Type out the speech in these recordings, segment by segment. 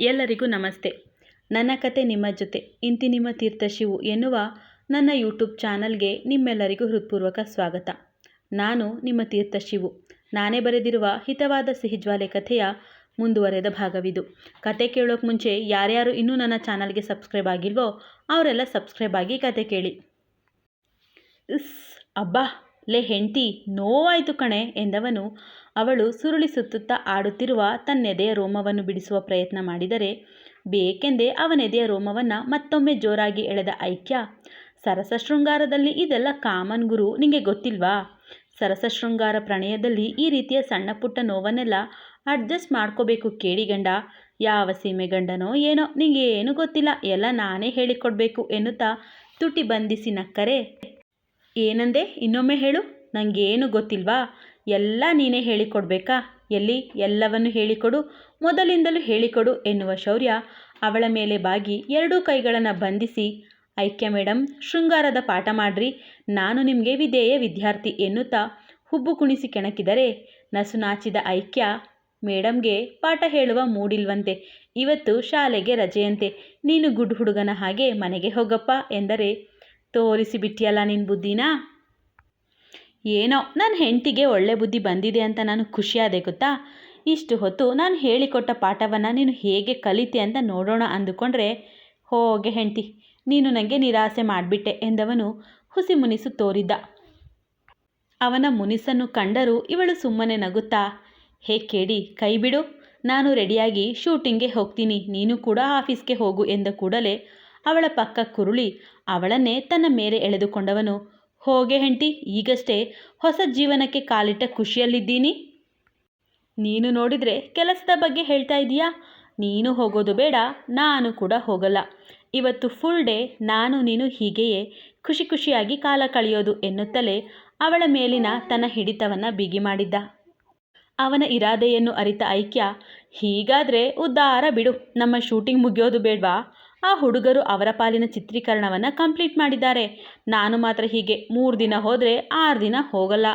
ಎಲ್ಲರಿಗೂ ನಮಸ್ತೆ. ನನ್ನ ಕತೆ ನಿಮ್ಮ ಜೊತೆ. ಇಂತಿ ನಿಮ್ಮ ತೀರ್ಥಶಿವು ಎನ್ನುವ ನನ್ನ ಯೂಟ್ಯೂಬ್ ಚಾನಲ್ಗೆ ನಿಮ್ಮೆಲ್ಲರಿಗೂ ಹೃತ್ಪೂರ್ವಕ ಸ್ವಾಗತ. ನಾನು ನಿಮ್ಮ ತೀರ್ಥಶಿವು ನಾನೇ ಬರೆದಿರುವ ಹಿತವಾದ ಸಿಹಿಜ್ವಾಲೆ ಕಥೆಯ ಮುಂದುವರೆದ ಭಾಗವಿದು. ಕತೆ ಕೇಳೋಕೆ ಮುಂಚೆ ಯಾರ್ಯಾರು ಇನ್ನೂ ನನ್ನ ಚಾನಲ್ಗೆ ಸಬ್ಸ್ಕ್ರೈಬ್ ಆಗಿಲ್ವೋ ಅವರೆಲ್ಲ ಸಬ್ಸ್ಕ್ರೈಬ್ ಆಗಿ ಕತೆ ಕೇಳಿ. ಇಸ್, ಅಬ್ಬಾ! ಲೇ ಹೆಂಡ್ತಿ, ನೋವಾಯಿತು ಕಣೆ ಎಂದವನು. ಅವಳು ಸುರುಳಿ ಸುತ್ತುತ್ತಾ ಆಡುತ್ತಿರುವ ತನ್ನೆದೆಯ ರೋಮವನ್ನು ಬಿಡಿಸುವ ಪ್ರಯತ್ನ ಮಾಡಿದರೆ, ಬೇಕೆಂದೇ ಅವನೆದೆಯ ರೋಮವನ್ನು ಮತ್ತೊಮ್ಮೆ ಜೋರಾಗಿ ಎಳೆದ ಐಕ್ಯ, ಸರಸ ಶೃಂಗಾರದಲ್ಲಿ ಇದೆಲ್ಲ ಕಾಮನ್ ಗುರು ನಿಮಗೆ ಗೊತ್ತಿಲ್ವಾ? ಸರಸ ಶೃಂಗಾರ ಪ್ರಣಯದಲ್ಲಿ ಈ ರೀತಿಯ ಸಣ್ಣ ಪುಟ್ಟ ನೋವನ್ನೆಲ್ಲ ಅಡ್ಜಸ್ಟ್ ಮಾಡ್ಕೋಬೇಕು ಕೇಳಿಗಂಡ ಯಾವ ಸೀಮೆ ಗಂಡನೋ ಏನೋ ನಿಂಗೆ ಏನೂ ಗೊತ್ತಿಲ್ಲ, ಎಲ್ಲ ನಾನೇ ಹೇಳಿಕೊಡ್ಬೇಕು ಎನ್ನುತ್ತಾ ತುಟಿ ಬಂಧಿಸಿ ನಕ್ಕರೆ. ಏನಂದೆ? ಇನ್ನೊಮ್ಮೆ ಹೇಳು. ನನಗೇನು ಗೊತ್ತಿಲ್ವಾ? ಎಲ್ಲ ನೀನೇ ಹೇಳಿಕೊಡ್ಬೇಕಾ? ಎಲ್ಲಿ? ಎಲ್ಲವನ್ನು ಹೇಳಿಕೊಡು. ಮೊದಲಿಂದಲೂ ಹೇಳಿಕೊಡು ಎನ್ನುವ ಶೌರ್ಯ ಅವಳ ಮೇಲೆ ಬಾಗಿ ಎರಡೂ ಕೈಗಳನ್ನು ಬಂಧಿಸಿ, ಐಕ್ಯ ಮೇಡಮ್ ಶೃಂಗಾರದ ಪಾಠ ಮಾಡ್ರಿ. ನಾನು ನಿಮಗೆ ವಿಧೇಯ ವಿದ್ಯಾರ್ಥಿ ಎನ್ನುತ್ತಾ ಹುಬ್ಬು ಕುಣಿಸಿ ಕೆಣಕಿದರೆ, ನಸುನಾಚಿದ ಐಕ್ಯ ಮೇಡಮ್ಗೆ ಪಾಠ ಹೇಳುವ ಮೂಡಿಲ್ವಂತೆ. ಇವತ್ತು ಶಾಲೆಗೆ ರಜೆಯಂತೆ. ನೀನು ಗುಡ್ ಹುಡುಗನ ಹಾಗೆ ಮನೆಗೆ ಹೋಗಪ್ಪ ಎಂದರೆ ತೋರಿಸಿಬಿಟ್ಟಿಯಲ್ಲ ನಿನ್ನ ಬುದ್ಧಿನ? ಏನೋ ನನ್ನ ಹೆಂಡತಿಗೆ ಒಳ್ಳೆ ಬುದ್ಧಿ ಬಂದಿದೆ ಅಂತ ನಾನು ಖುಷಿಯಾದೆ ಗೊತ್ತಾ? ಇಷ್ಟು ಹೊತ್ತು ನಾನು ಹೇಳಿಕೊಟ್ಟ ಪಾಠವನ್ನು ನೀನು ಹೇಗೆ ಕಲಿತೆ ಅಂತ ನೋಡೋಣ ಅಂದುಕೊಂಡ್ರೆ, ಹೋಗೆ ಹೆಂಡತಿ, ನೀನು ನನಗೆ ನಿರಾಸೆ ಮಾಡಿಬಿಟ್ಟೆ ಎಂದವನು ಹುಸಿ ಮುನಿಸು ತೋರಿದ್ದ. ಅವನ ಮುನಿಸನ್ನು ಕಂಡರೂ ಇವಳು ಸುಮ್ಮನೆ ನಗುತ್ತಾ, ಹೇ ಕೇಳಿ ಕೈ ಬಿಡು ನಾನು ರೆಡಿಯಾಗಿ ಶೂಟಿಂಗ್ಗೆ ಹೋಗ್ತೀನಿ, ನೀನು ಕೂಡ ಆಫೀಸ್ಗೆ ಹೋಗು ಎಂದ ಕೂಡಲೇ ಅವಳ ಪಕ್ಕ ಕುರುಳಿ ಅವಳನ್ನೇ ತನ್ನ ಮೇಲೆ ಎಳೆದುಕೊಂಡವನು. ಹೋಗೆ ಹೆಂಟಿ ಈಗಷ್ಟೇ ಹೊಸ ಜೀವನಕ್ಕೆ ಕಾಲಿಟ್ಟ ಖುಷಿಯಲ್ಲಿದ್ದೀನಿ. ನೀನು ನೋಡಿದರೆ ಕೆಲಸದ ಬಗ್ಗೆ ಹೇಳ್ತಾ ಇದೀಯಾ? ನೀನು ಹೋಗೋದು ಬೇಡ, ನಾನು ಕೂಡ ಹೋಗಲ್ಲ. ಇವತ್ತು ಫುಲ್ ಡೇ ನಾನು ನೀನು ಹೀಗೆಯೇ ಖುಷಿ ಖುಷಿಯಾಗಿ ಕಾಲ ಕಳೆಯೋದು ಎನ್ನುತ್ತಲೇ ಅವಳ ಮೇಲಿನ ತನ್ನ ಹಿಡಿತವನ್ನು ಬಿಗಿ ಮಾಡಿದ್ದ. ಅವನ ಇರಾದೆಯನ್ನು ಅರಿತ ಐಕ್ಯ, ಹೀಗಾದರೆ ಉದ್ದಾರ ಬಿಡು, ನಮ್ಮ ಶೂಟಿಂಗ್ ಮುಗಿಯೋದು ಬೇಡವಾ? ಆ ಹುಡುಗರು ಅವರ ಪಾಲಿನ ಚಿತ್ರೀಕರಣವನ್ನು ಕಂಪ್ಲೀಟ್ ಮಾಡಿದ್ದಾರೆ. ನಾನು ಮಾತ್ರ ಹೀಗೆ ಮೂರು ದಿನ ಹೋದರೆ ಆರು ದಿನ ಹೋಗಲ್ಲ.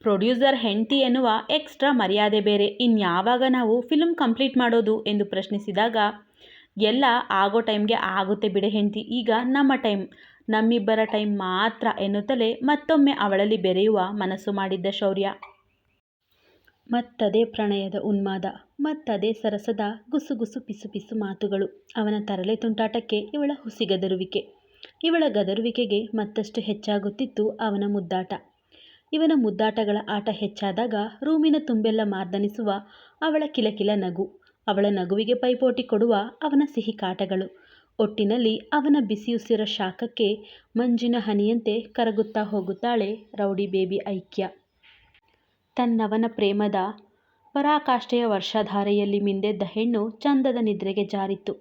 ಪ್ರೊಡ್ಯೂಸರ್ ಹೆಂಡತಿ ಎನ್ನುವ ಎಕ್ಸ್ಟ್ರಾ ಮರ್ಯಾದೆ ಬೇರೆ. ಇನ್ಯಾವಾಗ ನಾವು ಫಿಲ್ಮ್ ಕಂಪ್ಲೀಟ್ ಮಾಡೋದು ಎಂದು ಪ್ರಶ್ನಿಸಿದಾಗ, ಎಲ್ಲ ಆಗೋ ಟೈಮ್ಗೆ ಆಗುತ್ತೆ ಬಿಡೆ ಹೆಂಡತಿ. ಈಗ ನಮ್ಮ ಟೈಮ್, ನಮ್ಮಿಬ್ಬರ ಟೈಮ್ ಮಾತ್ರ ಎನ್ನುತ್ತಲೇ ಮತ್ತೊಮ್ಮೆ ಅವಳಲ್ಲಿ ಬೆರೆಯುವ ಮನಸ್ಸು ಮಾಡಿದ್ದ ಶೌರ್ಯ. ಮತ್ತದೇ ಪ್ರಣಯದ ಉನ್ಮಾದ. ಮತ್ತದೇ ಸರಸದ ಗುಸುಗುಸು ಪಿಸು ಪಿಸು ಮಾತುಗಳು. ಅವನ ತರಲೆ ತುಂಟಾಟಕ್ಕೆ ಇವಳ ಹುಸಿಗದರುವಿಕೆ ಇವಳ ಗದರುವಿಕೆಗೆ ಮತ್ತಷ್ಟು ಹೆಚ್ಚಾಗುತ್ತಿತ್ತು ಅವನ ಮುದ್ದಾಟ. ಇವನ ಮುದ್ದಾಟಗಳ ಆಟ ಹೆಚ್ಚಾದಾಗ ರೂಮಿನ ತುಂಬೆಲ್ಲ ಮಾರ್ದನಿಸುವ ಅವಳ ಕಿಲಕಿಲ ನಗು. ಅವಳ ನಗುವಿಗೆ ಪೈಪೋಟಿ ಕೊಡುವ ಅವನ ಸಿಹಿ ಕಾಟಗಳು. ಒಟ್ಟಿನಲ್ಲಿ ಅವನ ಬಿಸಿಯುಸಿರ ಶಾಖಕ್ಕೆ ಮಂಜಿನ ಹನಿಯಂತೆ ಕರಗುತ್ತಾ ಹೋಗುತ್ತಾಳೆ ರೌಡಿ ಬೇಬಿ ಐಕ್ಯ. ತನ್ನವನ ಪ್ರೇಮದ ಪರಾಕಾಷ್ಠೆಯ ವರ್ಷಧಾರೆಯಲ್ಲಿ ಮಿಂದೆದ್ದ ಹೆಣ್ಣು ಚಂದದ ನಿದ್ರೆಗೆ ಜಾರಿತ್ತು.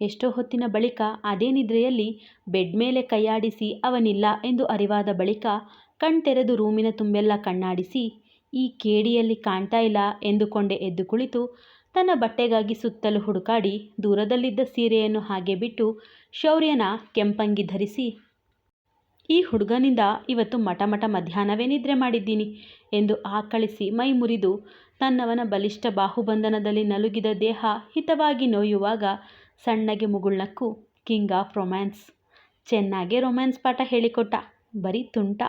ಎಷ್ಟೋ ಹೊತ್ತಿನ ಬಳಿಕ ಅದೇ ನಿದ್ರೆಯಲ್ಲಿ ಬೆಡ್ ಮೇಲೆ ಕೈಯಾಡಿಸಿ ಅವನಿಲ್ಲ ಎಂದು ಅರಿವಾದ ಬಳಿಕ ಕಣ್ತೆರೆದು ರೂಮಿನ ತುಂಬೆಲ್ಲ ಕಣ್ಣಾಡಿಸಿ, ಈ ಕೇಡಿಯಲ್ಲಿ ಕಾಣ್ತಾ ಇಲ್ಲ ಎಂದುಕೊಂಡೆ ಎದ್ದು ಕುಳಿತು ತನ್ನ ಬಟ್ಟೆಗಾಗಿ ಸುತ್ತಲೂ ಹುಡುಕಾಡಿ ದೂರದಲ್ಲಿದ್ದ ಸೀರೆಯನ್ನು ಹಾಗೆ ಬಿಟ್ಟು ಶೌರ್ಯನ ಕೆಂಪಂಗಿ ಧರಿಸಿ, ಈ ಹುಡುಗನಿಂದ ಇವತ್ತು ಮಠಮಠ ಮಠ ಮಧ್ಯಾಹ್ನವೇ ನಿದ್ರೆ ಮಾಡಿದ್ದೀನಿ ಎಂದು ಆಕಳಿಸಿ ಮೈ ಮುರಿದು ತನ್ನವನ ಬಲಿಷ್ಠ ಬಾಹುಬಂಧನದಲ್ಲಿ ನಲುಗಿದ ದೇಹ ಹಿತವಾಗಿ ನೋಯುವಾಗ ಸಣ್ಣಗೆ ಮುಗುಳ್ನಕ್ಕು ಕಿಂಗ್ ಆಫ್ ರೊಮ್ಯಾನ್ಸ್. ಚೆನ್ನಾಗೆ ರೊಮ್ಯಾನ್ಸ್ ಪಾಠ ಹೇಳಿಕೊಟ್ಟ. ಬರೀ ತುಂಟ.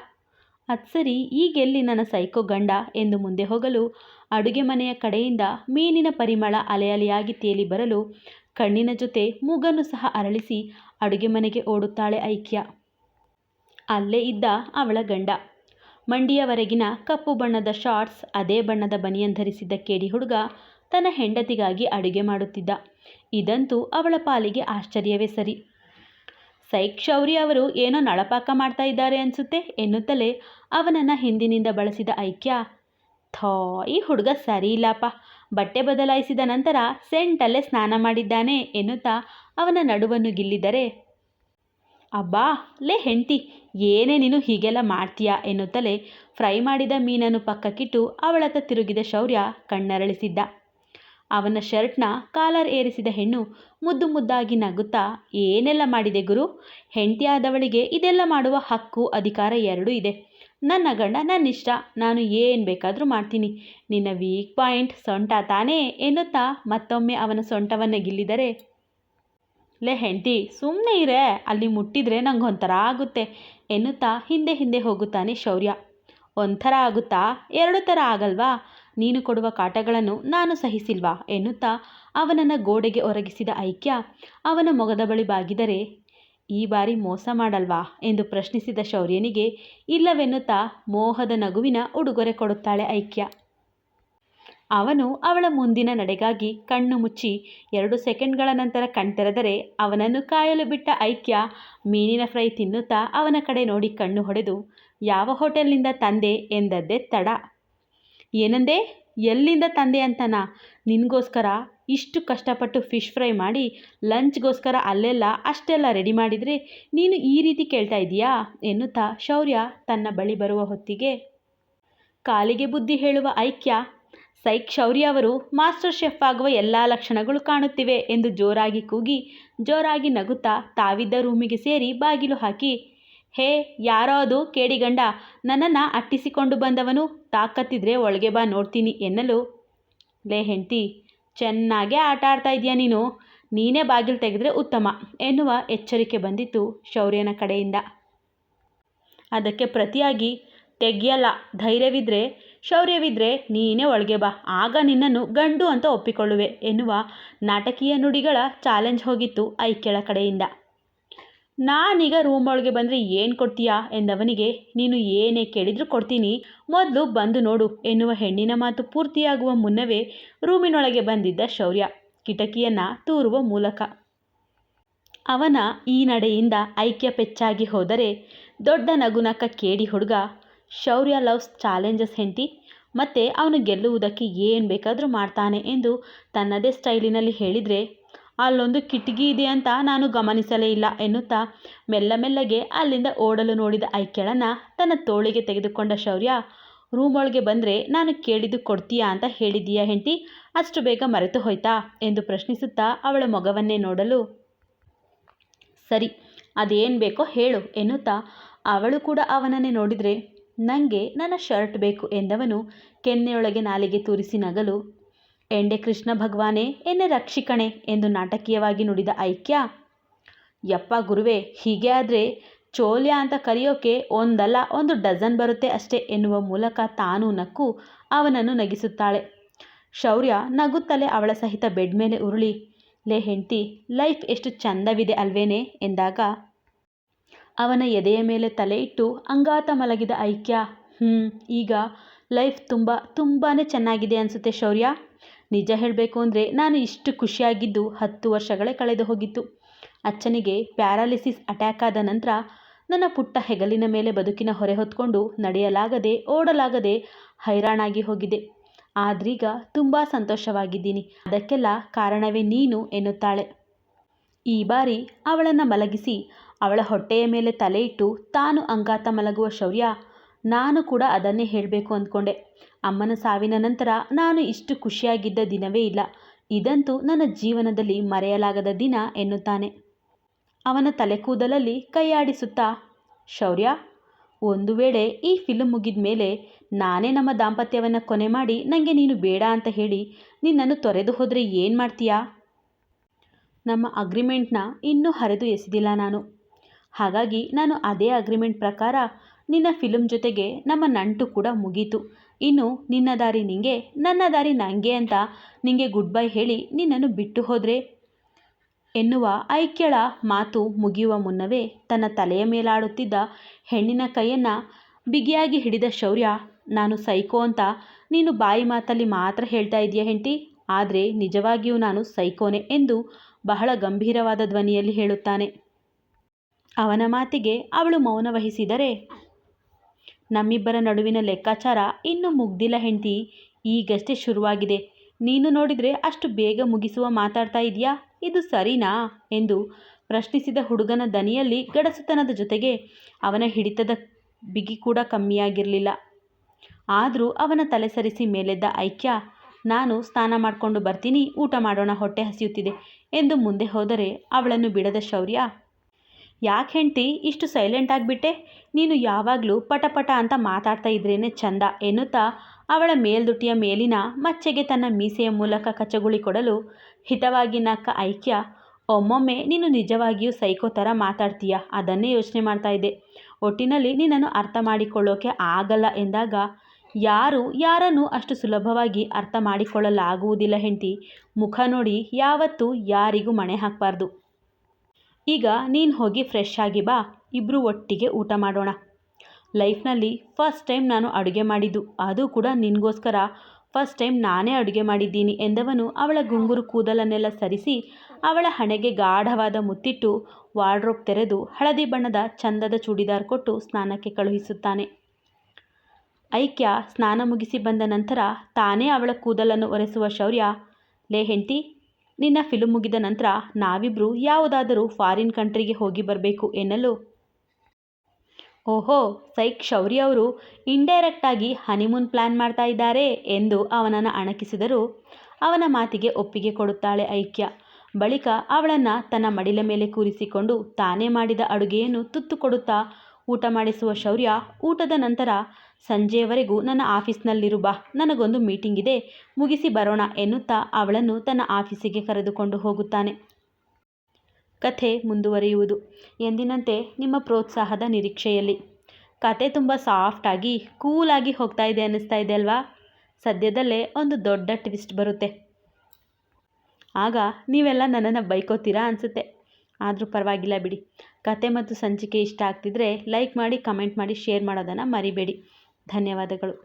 ಅದು ಸರಿ ಈಗೆಲ್ಲಿ ನನ್ನ ಸೈಕೋ ಗಂಡ ಎಂದು ಮುಂದೆ ಹೋಗಲು ಅಡುಗೆ ಮನೆಯ ಕಡೆಯಿಂದ ಮೀನಿನ ಪರಿಮಳ ಅಲೆಯಲೆಯಾಗಿ ತೇಲಿ ಬರಲು ಕಣ್ಣಿನ ಜೊತೆ ಮೂಗನ್ನು ಸಹ ಅರಳಿಸಿ ಅಡುಗೆ ಮನೆಗೆ ಓಡುತ್ತಾಳೆ ಐಕ್ಯ. ಅಲ್ಲೇ ಇದ್ದ ಅವಳ ಗಂಡ. ಮಂಡಿಯವರೆಗಿನ ಕಪ್ಪು ಬಣ್ಣದ ಶಾರ್ಟ್ಸ್, ಅದೇ ಬಣ್ಣದ ಬನಿಯನ್ ಧರಿಸಿದ್ದ ಕೇಡಿ ಹುಡುಗ ತನ್ನ ಹೆಂಡತಿಗಾಗಿ ಅಡುಗೆ ಮಾಡುತ್ತಿದ್ದ. ಇದಂತೂ ಅವಳ ಪಾಲಿಗೆ ಆಶ್ಚರ್ಯವೇ ಸರಿ. ಸೈಕ್ ಶೌರಿ ಅವರು ಏನೋ ನಳಪಾಕ ಮಾಡ್ತಾ ಇದ್ದಾರೆ ಅನಿಸುತ್ತೆ ಎನ್ನುತ್ತಲೇ ಅವನನ್ನು ಹಿಂದಿನಿಂದ ಬಳಸಿದ ಐಕ್ಯ, ಥೋ, ಈ ಹುಡುಗ ಸರಿ ಇಲ್ಲಪ್ಪ. ಬಟ್ಟೆ ಬದಲಾಯಿಸಿದ ನಂತರ ಸೆಂಟಲ್ಲೇ ಸ್ನಾನ ಮಾಡಿದ್ದಾನೆ ಎನ್ನುತ್ತಾ ಅವನ ನಡುವನ್ನು ಗಿಲ್ಲಿದರೆ ಅಬ್ಬಾ, ಲೇ ಹೆಂಡ್ತಿ, ಏನೇ ನೀನು ಹೀಗೆಲ್ಲ ಮಾಡ್ತೀಯಾ ಎನ್ನುತ್ತಲೇ ಫ್ರೈ ಮಾಡಿದ ಮೀನನ್ನು ಪಕ್ಕಕ್ಕಿಟ್ಟು ಅವಳತ್ತ ತಿರುಗಿದ ಶೌರ್ಯ ಕಣ್ಣರಳಿಸಿದ್ದ. ಅವನ ಶರ್ಟ್ನ ಕಾಲರ್ ಏರಿಸಿದ ಹೆಣ್ಣು ಮುದ್ದು ಮುದ್ದಾಗಿ ನಗುತ್ತಾ, ಏನೆಲ್ಲ ಮಾಡಿದೆ ಗುರು? ಹೆಂಡತಿಯಾದವಳಿಗೆ ಇದೆಲ್ಲ ಮಾಡುವ ಹಕ್ಕು, ಅಧಿಕಾರ ಎರಡೂ ಇದೆ. ನನ್ನ ಗಂಡ, ನನ್ನ ಇಷ್ಟ, ನಾನು ಏನು ಬೇಕಾದರೂ ಮಾಡ್ತೀನಿ. ನಿನ್ನ ವೀಕ್ ಪಾಯಿಂಟ್ ಸೊಂಟ ತಾನೇ ಎನ್ನುತ್ತಾ ಮತ್ತೊಮ್ಮೆ ಅವನ ಸೊಂಟವನ್ನು ಗಿಲ್ಲಿದರೆ ಲೇ ಹೆಂಡತಿ ಸುಮ್ಮನೆ ಇರೇ, ಅಲ್ಲಿ ಮುಟ್ಟಿದ್ರೆ ನಂಗೆ ಒಂಥರ ಆಗುತ್ತೆ, ಎನ್ನುತ್ತಾ ಹಿಂದೆ ಹಿಂದೆ ಹೋಗುತ್ತಾನೆ ಶೌರ್ಯ. ಒಂಥರ ಆಗುತ್ತಾ, ಎರಡು ಥರ ಆಗಲ್ವಾ? ನೀನು ಕೊಡುವ ಕಾಟಗಳನ್ನು ನಾನು ಸಹಿಸಿಲ್ವಾ? ಎನ್ನುತ್ತಾ ಅವನನ್ನು ಗೋಡೆಗೆ ಒರಗಿಸಿದ ಐಕ್ಯ ಅವನ ಮೊಗದ ಬಳಿ ಬಾಗಿದರೆ, ಈ ಬಾರಿ ಮೋಸ ಮಾಡಲ್ವಾ? ಎಂದು ಪ್ರಶ್ನಿಸಿದ ಶೌರ್ಯನಿಗೆ ಇಲ್ಲವೆನ್ನುತ್ತಾ ಮೋಹದ ನಗುವಿನ ಉಡುಗೊರೆ ಕೊಡುತ್ತಾಳೆ ಐಕ್ಯ. ಅವನು ಅವಳ ಮುಂದಿನ ನಡೆಗಾಗಿ ಕಣ್ಣು ಮುಚ್ಚಿ ಎರಡು ಸೆಕೆಂಡ್ಗಳ ನಂತರ ಕಣ್ತೆರೆದರೆ ಅವನನ್ನು ಕಾಯಲು ಬಿಟ್ಟ ಐಕ್ಯ ಮೀನಿನ ಫ್ರೈ ತಿನ್ನುತ್ತಾ ಅವನ ಕಡೆ ನೋಡಿ ಕಣ್ಣು ಹೊಡೆದು, ಯಾವ ಹೋಟೆಲ್ನಿಂದ ತಂದೆ ಎಂದದ್ದೇ ತಡ. ಏನಂದೆ? ಎಲ್ಲಿಂದ ತಂದೆ ಅಂತನ? ನಿನಗೋಸ್ಕರ? ಇಷ್ಟು ಕಷ್ಟಪಟ್ಟು ಫಿಶ್ ಫ್ರೈ ಮಾಡಿ ಲಂಚ್ಗೋಸ್ಕರ ಅಲ್ಲೆಲ್ಲ ಅಷ್ಟೆಲ್ಲ ರೆಡಿ ಮಾಡಿದರೆ ನೀನು ಈ ರೀತಿ ಕೇಳ್ತಾ ಇದೀಯಾ? ಎನ್ನುತ್ತಾ ಶೌರ್ಯ ತನ್ನ ಬಳಿ ಬರುವ ಹೊತ್ತಿಗೆ. ಕಾಲಿಗೆ ಬುದ್ಧಿ ಹೇಳುವ ಐಕ್ಯ ಸೈಕ್ ಶೌರ್ಯ ಅವರು, ಮಾಸ್ಟರ್ ಶೆಫ್ ಆಗುವ ಎಲ್ಲ ಲಕ್ಷಣಗಳು ಕಾಣುತ್ತಿವೆ ಎಂದು ಜೋರಾಗಿ ಕೂಗಿ, ಜೋರಾಗಿ ನಗುತ್ತಾ ತಾವಿದ್ದ ರೂಮಿಗೆ ಸೇರಿ ಬಾಗಿಲು ಹಾಕಿ, ಹೇ, ಯಾರೋ ಅದು? ಕೇಡಿಗಂಡ ನನ್ನನ್ನು ಅಟ್ಟಿಸಿಕೊಂಡು ಬಂದವನು? ತಾಕತ್ತಿದ್ರೆ ಒಳಗೆ ಬಾ ನೋಡ್ತೀನಿ ಎನ್ನಲು, ಲೇ ಹೆಂಡ್ತಿ, ಚೆನ್ನಾಗೇ ಆಟ ಆಡ್ತಾ ಇದೆಯಾ ನೀನು? ನೀನೇ ಬಾಗಿಲು ತೆಗೆದ್ರೆ ಉತ್ತಮ ಎನ್ನುವ ಎಚ್ಚರಿಕೆ ಬಂದಿತ್ತು ಶೌರ್ಯನ ಕಡೆಯಿಂದ. ಅದಕ್ಕೆ ಪ್ರತಿಯಾಗಿ, ತೆಗೆಯಲ್ಲ ಧೈರ್ಯವಿದ್ದರೆ ಶೌರ್ಯವಿದ್ದರೆ ನೀನೇ ಒಳಗೆ ಬಾ, ಆಗ ನಿನ್ನನ್ನು ಗಂಡು ಅಂತ ಒಪ್ಪಿಕೊಳ್ಳುವೆ ಎನ್ನುವ ನಾಟಕೀಯ ನುಡಿಗಳ ಚಾಲೆಂಜ್ ಹೋಗಿತ್ತು ಐಕ್ಯಳ ಕಡೆಯಿಂದ. ನಾನೀಗ ರೂಮ್ ಒಳಗೆ ಬಂದರೆ ಏನು ಕೊಡ್ತೀಯಾ ಎಂದವನಿಗೆ, ನೀನು ಏನೇ ಕೇಳಿದರೂ ಕೊಡ್ತೀನಿ, ಮೊದಲು ಬಂದು ನೋಡು ಎನ್ನುವ ಹೆಣ್ಣಿನ ಮಾತು ಪೂರ್ತಿಯಾಗುವ ಮುನ್ನವೇ ರೂಮಿನೊಳಗೆ ಬಂದಿದ್ದ ಶೌರ್ಯ ಕಿಟಕಿಯನ್ನು ತೂರುವ ಮೂಲಕ. ಅವನ ಈ ನಡೆಯಿಂದ ಐಕ್ಯ ಪೆಚ್ಚಾಗಿ ಹೋದರೆ ದೊಡ್ಡ ನಗುನಕ್ಕ ಕೇಡಿ ಹುಡುಗ ಶೌರ್ಯ ಲವ್ಸ್ ಚಾಲೆಂಜಸ್ ಹೆಂಡತಿ. ಮತ್ತು ಅವನು ಗೆಲ್ಲುವುದಕ್ಕೆ ಏನು ಬೇಕಾದರೂ ಮಾಡ್ತಾನೆ ಎಂದು ತನ್ನದೇ ಸ್ಟೈಲಿನಲ್ಲಿ ಹೇಳಿದರೆ, ಅಲ್ಲೊಂದು ಕಿಟಕಿ ಇದೆ ಅಂತ ನಾನು ಗಮನಿಸಲೇ ಇಲ್ಲ ಎನ್ನುತ್ತಾ ಮೆಲ್ಲ ಮೆಲ್ಲಗೆ ಅಲ್ಲಿಂದ ಓಡಲು ನೋಡಿದ ಐಕ್ಯಳನ್ನು ತನ್ನ ತೋಳಿಗೆ ತೆಗೆದುಕೊಂಡ ಶೌರ್ಯ, ರೂಮ್ ಒಳಗೆ ಬಂದರೆ ನಾನು ಕೇಳಿದ್ದು ಕೊಡ್ತೀಯಾ ಅಂತ ಹೇಳಿದ್ದೀಯಾ ಹೆಂಡತಿ? ಅಷ್ಟು ಬೇಗ ಮರೆತು ಹೋಯ್ತಾ? ಎಂದು ಪ್ರಶ್ನಿಸುತ್ತಾ ಅವಳ ಮೊಗವನ್ನೇ ನೋಡಲು, ಸರಿ, ಅದೇನು ಬೇಕೋ ಹೇಳು ಎನ್ನುತ್ತಾ ಅವಳು ಕೂಡ ಅವನನ್ನೇ ನೋಡಿದರೆ ನನಗೆ ನನ್ನ ಶರ್ಟ್ ಬೇಕು ಎಂದವನು ಕೆನ್ನೆಯೊಳಗೆ ನಾಲಿಗೆ ತೂರಿಸಿ ನಗಲು, ಎಂಡೆ ಕೃಷ್ಣ ಭಗವಾನೇ, ಎನ್ನೆ ರಕ್ಷಿಕಣೆ ಎಂದು ನಾಟಕೀಯವಾಗಿ ನುಡಿದ ಐಕ್ಯ, ಯಪ್ಪ ಗುರುವೆ, ಹೀಗೆ ಆದರೆ ಚೋಲ್ಯ ಅಂತ ಕರೆಯೋಕೆ ಒಂದಲ್ಲ, ಒಂದು ಡಜನ್ ಬರುತ್ತೆ ಅಷ್ಟೇ ಎನ್ನುವ ಮೂಲಕ ತಾನು ನಕ್ಕು ಅವನನ್ನು ನಗಿಸುತ್ತಾಳೆ. ಶೌರ್ಯ ನಗುತ್ತಲೇ ಅವಳ ಸಹಿತ ಬೆಡ್ ಮೇಲೆ ಉರುಳಿ, ಲೇ ಹೆಂಡ್ತಿ, ಲೈಫ್ ಎಷ್ಟು ಚಂದವಿದೆ ಅಲ್ವೇನೆ? ಎಂದಾಗ ಅವನ ಎದೆಯ ಮೇಲೆ ತಲೆ ಇಟ್ಟು ಅಂಗಾತ ಮಲಗಿದ ಐಕ್ಯ ಹ್ಞೂ ಈಗ ಲೈಫ್ ತುಂಬ ತುಂಬಾ ಚೆನ್ನಾಗಿದೆ ಅನಿಸುತ್ತೆ ಶೌರ್ಯ. ನಿಜ ಹೇಳಬೇಕು ಅಂದರೆ ನಾನು ಇಷ್ಟು ಖುಷಿಯಾಗಿದ್ದು ಹತ್ತು ವರ್ಷಗಳೇ ಕಳೆದು ಹೋಗಿತ್ತು. ಅಚ್ಚನಿಗೆ ಪ್ಯಾರಾಲಿಸಿಸ್ ಅಟ್ಯಾಕ್ ಆದ ನಂತರ ನನ್ನ ಪುಟ್ಟ ಹೆಗಲಿನ ಮೇಲೆ ಬದುಕಿನ ಹೊರೆ ಹೊತ್ಕೊಂಡು ನಡೆಯಲಾಗದೆ, ಓಡಲಾಗದೆ ಹೈರಾಣಾಗಿ ಹೋಗಿದೆ. ಆದ್ರೀಗ ತುಂಬ ಸಂತೋಷವಾಗಿದ್ದೀನಿ. ಅದಕ್ಕೆಲ್ಲ ಕಾರಣವೇ ನೀನು ಎನ್ನುತ್ತಾಳೆ. ಈ ಬಾರಿ ಅವಳನ್ನು ಮಲಗಿಸಿ ಅವಳ ಹೊಟ್ಟೆಯ ಮೇಲೆ ತಲೆ ಇಟ್ಟು ತಾನು ಅಂಗಾತ ಮಲಗುವ ಶೌರ್ಯ. ನಾನು ಕೂಡ ಅದನ್ನೇ ಹೇಳಬೇಕು ಅಂದ್ಕೊಂಡೆ. ಅಮ್ಮನ ಸಾವಿನ ನಂತರ ನಾನು ಇಷ್ಟು ಖುಷಿಯಾಗಿದ್ದ ದಿನವೇ ಇಲ್ಲ. ಇದಂತೂ ನನ್ನ ಜೀವನದಲ್ಲಿ ಮರೆಯಲಾಗದ ದಿನ ಎನ್ನುತ್ತಾನೆ. ಅವನ ತಲೆ ಕೂದಲಲ್ಲಿ ಕೈಯಾಡಿಸುತ್ತಾ, ಶೌರ್ಯ, ಒಂದು ವೇಳೆ ಈ ಫಿಲ್ಮ್ ಮುಗಿದ ಮೇಲೆ ನಾನೇ ನಮ್ಮ ದಾಂಪತ್ಯವನ್ನು ಕೊನೆ ಮಾಡಿ ನನಗೆ ನೀನು ಬೇಡ ಅಂತ ಹೇಳಿ ನಿನ್ನನ್ನು ತೊರೆದು ಹೋದರೆ ಏನು ಮಾಡ್ತೀಯಾ? ನಮ್ಮ ಅಗ್ರಿಮೆಂಟ್ನ ಇನ್ನೂ ಹರಿದು ಎಸೆದಿಲ್ಲ ನಾನು. ಹಾಗಾಗಿ ನಾನು ಅದೇ ಅಗ್ರಿಮೆಂಟ್ ಪ್ರಕಾರ ನಿನ್ನ ಫಿಲಮ್ ಜೊತೆಗೆ ನಮ್ಮ ನಂಟು ಕೂಡ ಮುಗೀತು. ಇನ್ನು ನಿನ್ನ ದಾರಿ ನಿಂಗೆ, ನನ್ನ ದಾರಿ ನನಗೆ ಅಂತ ನಿಂಗೆ ಗುಡ್ ಬೈ ಹೇಳಿ ನಿನ್ನನ್ನು ಬಿಟ್ಟು ಹೋದರೆ? ಎನ್ನುವ ಐಕ್ಯಳ ಮಾತು ಮುಗಿಯುವ ಮುನ್ನವೇ ತನ್ನ ತಲೆಯ ಮೇಲಾಡುತ್ತಿದ್ದ ಹೆಣ್ಣಿನ ಕೈಯನ್ನು ಬಿಗಿಯಾಗಿ ಹಿಡಿದ ಶೌರ್ಯ, ನಾನು ಸೈಕೋ ಅಂತ ನೀನು ಬಾಯಿ ಮಾತಲ್ಲಿ ಮಾತ್ರ ಹೇಳ್ತಾ ಇದೆಯಾ ಹೆಂಡತಿ? ಆದರೆ ನಿಜವಾಗಿಯೂ ನಾನು ಸೈಕೋನೆ ಎಂದು ಬಹಳ ಗಂಭೀರವಾದ ಧ್ವನಿಯಲ್ಲಿ ಹೇಳುತ್ತಾನೆ. ಅವನ ಮಾತಿಗೆ ಅವಳು ಮೌನವಹಿಸಿದರೆ, ನಮ್ಮಿಬ್ಬರ ನಡುವಿನ ಲೆಕ್ಕಾಚಾರ ಇನ್ನೂ ಮುಗ್ದಿಲ್ಲ ಹೆಂಡತಿ. ಈಗಷ್ಟೇ ಶುರುವಾಗಿದೆ. ನೀನು ನೋಡಿದರೆ ಅಷ್ಟು ಬೇಗ ಮುಗಿಸುವ ಮಾತಾಡ್ತಾ ಇದೆಯಾ? ಇದು ಸರಿನಾ? ಎಂದು ಪ್ರಶ್ನಿಸಿದ ಹುಡುಗನ ದನಿಯಲ್ಲಿ ಗಡಸುತನದ ಜೊತೆಗೆ ಅವನ ಹಿಡಿತದ ಬಿಗಿ ಕೂಡ ಕಮ್ಮಿಯಾಗಿರಲಿಲ್ಲ. ಆದರೂ ಅವನ ತಲೆ ಸರಿಸಿ ಮೇಲೆದ್ದ ಐಕ್ಯ, ನಾನು ಸ್ನಾನ ಮಾಡಿಕೊಂಡು ಬರ್ತೀನಿ, ಊಟ ಮಾಡೋಣ, ಹೊಟ್ಟೆ ಹಸಿಯುತ್ತಿದೆ ಎಂದು ಮುಂದೆ ಹೋದರೆ ಅವಳನ್ನು ಬಿಡದ ಶೌರ್ಯ ಯಾಕೆ ಹೆಂಡ್ತಿ ಇಷ್ಟು ಸೈಲೆಂಟ್ ಆಗಿಬಿಟ್ಟೆ? ನೀನು ಯಾವಾಗಲೂ ಪಟ ಪಟ ಅಂತ ಮಾತಾಡ್ತಾ ಇದ್ರೇನೆ ಚಂದ ಎನ್ನುತ್ತಾ ಅವಳ ಮೇಲ್ದುಟಿಯ ಮೇಲಿನ ಮಚ್ಚೆಗೆ ತನ್ನ ಮೀಸೆಯ ಮೂಲಕ ಕಚಗುಳಿ ಕೊಡಲು ಹಿತವಾಗಿ ನಕ್ಕ ಐಕ್ಯ, ಒಮ್ಮೊಮ್ಮೆ ನೀನು ನಿಜವಾಗಿಯೂ ಸೈಕೋ ಥರ ಮಾತಾಡ್ತೀಯ? ಅದನ್ನೇ ಯೋಚನೆ ಮಾಡ್ತಾ ಇದ್ದೆ. ಒಟ್ಟಿನಲ್ಲಿ ನಿನ್ನನ್ನು ಅರ್ಥ ಮಾಡಿಕೊಳ್ಳೋಕೆ ಆಗಲ್ಲ ಎಂದಾಗ, ಯಾರು ಯಾರನ್ನು ಅಷ್ಟು ಸುಲಭವಾಗಿ ಅರ್ಥ ಮಾಡಿಕೊಳ್ಳಲಾಗುವುದಿಲ್ಲ ಹೆಂಡತಿ. ಮುಖ ನೋಡಿ ಯಾವತ್ತೂ ಯಾರಿಗೂ ಮಣೆ ಹಾಕಬಾರ್ದು. ಈಗ ನೀನು ಹೋಗಿ ಫ್ರೆಶ್ ಆಗಿ ಬಾ ಇಬ್ಬರು ಒಟ್ಟಿಗೆ ಊಟ ಮಾಡೋಣ. ಲೈಫ್ನಲ್ಲಿ ಫಸ್ಟ್ ಟೈಮ್ ನಾನು ಅಡುಗೆ ಮಾಡಿದ್ದು, ಅದು ಕೂಡ ನಿನಗೋಸ್ಕರ. ಫಸ್ಟ್ ಟೈಮ್ ನಾನೇ ಅಡುಗೆ ಮಾಡಿದ್ದೀನಿ ಎಂದವನು ಅವಳ ಗುಂಗುರು ಕೂದಲನ್ನೆಲ್ಲ ಸರಿಸಿ, ಅವಳ ಹಣೆಗೆ ಗಾಢವಾದ ಮುತ್ತಿಟ್ಟು ವಾರ್ಡ್ರೋಬ್ ತೆರೆದು ಹಳದಿ ಬಣ್ಣದ ಚಂದದ ಚೂಡಿದಾರ್ ಕೊಟ್ಟು ಸ್ನಾನಕ್ಕೆ ಕಳುಹಿಸುತ್ತಾನೆ. ಐಕ್ಯ ಸ್ನಾನ ಮುಗಿಸಿ ಬಂದ ನಂತರ ತಾನೇ ಅವಳ ಕೂದಲನ್ನು ಒರೆಸುವ ಶೌರ್ಯ, ಲೇ ಹೆಂಡ್ತಿ ನಿನ್ನ ಫಿಲ್ಮ್ ಮುಗಿದ ನಂತರ ನಾವಿಬ್ಬರು ಯಾವುದಾದರೂ ಫಾರಿನ್ ಕಂಟ್ರಿಗೆ ಹೋಗಿ ಬರಬೇಕು ಎನ್ನಲು. ಓಹೋ, ಸೈಕ್ ಶೌರ್ಯ ಅವರು ಇಂಡೈರೆಕ್ಟಾಗಿ ಹನಿಮೂನ್ ಪ್ಲ್ಯಾನ್ ಮಾಡ್ತಾ ಇದ್ದಾರೆ ಎಂದು ಅವನನ್ನು ಅಣಕಿಸಿದರು ಅವನ ಮಾತಿಗೆ ಒಪ್ಪಿಗೆ ಕೊಡುತ್ತಾಳೆ ಐಕ್ಯ. ಬಳಿಕ ಅವಳನ್ನು ತನ್ನ ಮಡಿಲ ಮೇಲೆ ಕೂರಿಸಿಕೊಂಡು ತಾನೇ ಮಾಡಿದ ಅಡುಗೆಯನ್ನು ತುತ್ತು ಕೊಡುತ್ತಾ ಊಟ ಮಾಡಿಸುವ ಶೌರ್ಯ ಊಟದ ನಂತರ ಸಂಜೆಯವರೆಗೂ ನನ್ನ ಆಫೀಸ್ನಲ್ಲಿರು ಬಾ, ನನಗೊಂದು ಮೀಟಿಂಗ್ ಇದೆ, ಮುಗಿಸಿ ಬರೋಣ ಎನ್ನುತ್ತಾ ಅವಳನ್ನು ತನ್ನ ಆಫೀಸಿಗೆ ಕರೆದುಕೊಂಡು ಹೋಗುತ್ತಾನೆ. ಕಥೆ ಮುಂದುವರಿಯುವುದು. ಎಂದಿನಂತೆ ನಿಮ್ಮ ಪ್ರೋತ್ಸಾಹದ ನಿರೀಕ್ಷೆಯಲ್ಲಿ. ಕತೆ ತುಂಬ ಸಾಫ್ಟಾಗಿ ಕೂಲಾಗಿ ಹೋಗ್ತಾ ಇದೆ ಅನ್ನಿಸ್ತಾ ಇದೆ ಅಲ್ವಾ? ಸದ್ಯದಲ್ಲೇ ಒಂದು ದೊಡ್ಡ ಟ್ವಿಸ್ಟ್ ಬರುತ್ತೆ. ಆಗ ನೀವೆಲ್ಲ ನನ್ನನ್ನು ಬೈಕೋತೀರಾ ಅನಿಸುತ್ತೆ. ಆದರೂ ಪರವಾಗಿಲ್ಲ ಬಿಡಿ. ಕತೆ ಮತ್ತು ಸಂಚಿಕೆ ಇಷ್ಟ ಆಗ್ತಿದ್ರೆ ಲೈಕ್ ಮಾಡಿ ಕಮೆಂಟ್ ಮಾಡಿ ಶೇರ್ ಮಾಡೋದನ್ನು ಮರಿಬೇಡಿ. ಧನ್ಯವಾದಗಳು.